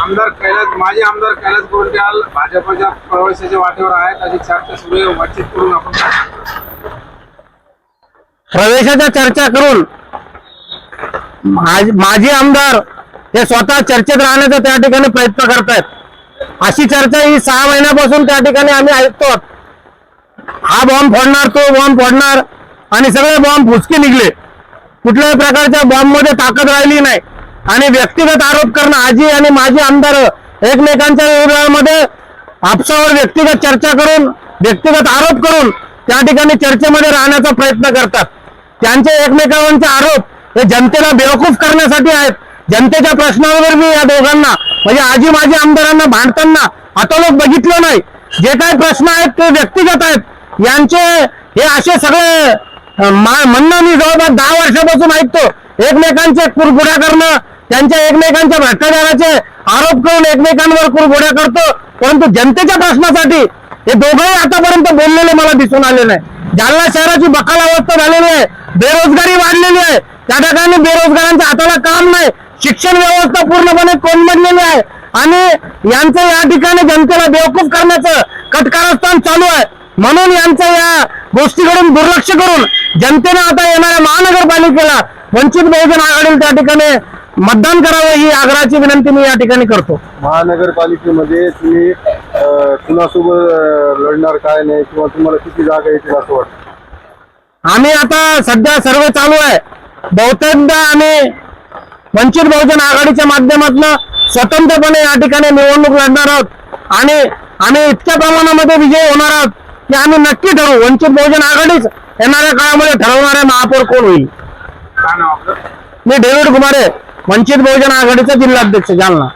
आमदार कैलास माजी आमदार कैलास गोंडवाल भाजपच्या प्रवेशाच्या वाटेवर आहेत. अधिक चर्चा सुरू आहे. वाचित करून आपण प्रवेशाच्या चर्चा करून माज- माजी आमदार हे स्वतः चर्चेत राहण्याचा त्या ठिकाणी प्रयत्न करतायत. अशी चर्चा ही सहा महिन्यापासून त्या ठिकाणी आम्ही ऐकतो हा बॉम्ब फोडणार तो बॉम्ब फोडणार आणि सगळे बॉम्ब फुसके निघले. कुठल्याही प्रकारच्या बॉम्बमध्ये ताकद राहिली नाही. आणि व्यक्तिगत आरोप करणं आजी आणि माजी आमदार एकमेकांच्या विरोधामध्ये आपसावर व्यक्तिगत चर्चा करून व्यक्तिगत आरोप करून त्या ठिकाणी चर्चेमध्ये राहण्याचा प्रयत्न करतात. त्यांचे एकमेकांचे आरोप हे जनतेला बेवकूफ करण्यासाठी आहेत. जनतेच्या प्रश्नावर मी या दोघांना म्हणजे आजी माजी आमदारांना भांडताना आता लोक बघितलं नाही. जे काही प्रश्न आहेत ते व्यक्तिगत आहेत. यांचे हे असे सगळे मा- म्हणणं मी जवळपास दहा वर्षापासून ऐकतो. एकमेकांचे कुरघोड्या करणं त्यांच्या एकमेकांच्या भ्रष्टाचाराचे आरोप करून एकमेकांवर कुरघोड्या करतो परंतु जनतेच्या प्रश्नासाठी हे दोघंही आतापर्यंत बोललेले मला दिसून आले नाही. जालना शहराची बकाल अवस्था झालेली आहे बेरोजगारी वाढलेली आहे. त्या ठिकाणी बेरोजगारांच्या हाताला काम नाही शिक्षण व्यवस्था पूर्णपणे कोंबडलेली आहे. आणि यांचं या ठिकाणी जनतेला बेवकूफ करण्याचं कटकारस्थान चालू आहे. म्हणून यांचं या गोष्टीकडून दुर्लक्ष करून जनतेने आता येणाऱ्या महानगरपालिकेला वंचित बहुजन आघाडीला त्या ठिकाणी मतदान करावं ही आग्रहाची विनंती मी या ठिकाणी करतो. महानगरपालिकेमध्ये तुम्ही अं, कुणासोबत लढणार काय नाही किंवा तुम्हाला किती जागा येतील असं वाटतं? आम्ही आता सध्या सर्वे चालू आहे. बहुतेकदा आम्ही वंचित बहुजन आघाडीच्या माध्यमातून स्वतंत्रपणे या ठिकाणी निवडणूक लढणार आहोत. आणि आम्ही इतक्या प्रमाणामध्ये विजय होणार आहोत की आम्ही नक्की ठरवू. वंचित बहुजन आघाडीच येणाऱ्या काळामध्ये ठरवणारे महापौर कोण होईल? मी डेव्हिड कुमारे. वंचित बहुजन आघाडीचा जिल्हाध्यक्ष जालना.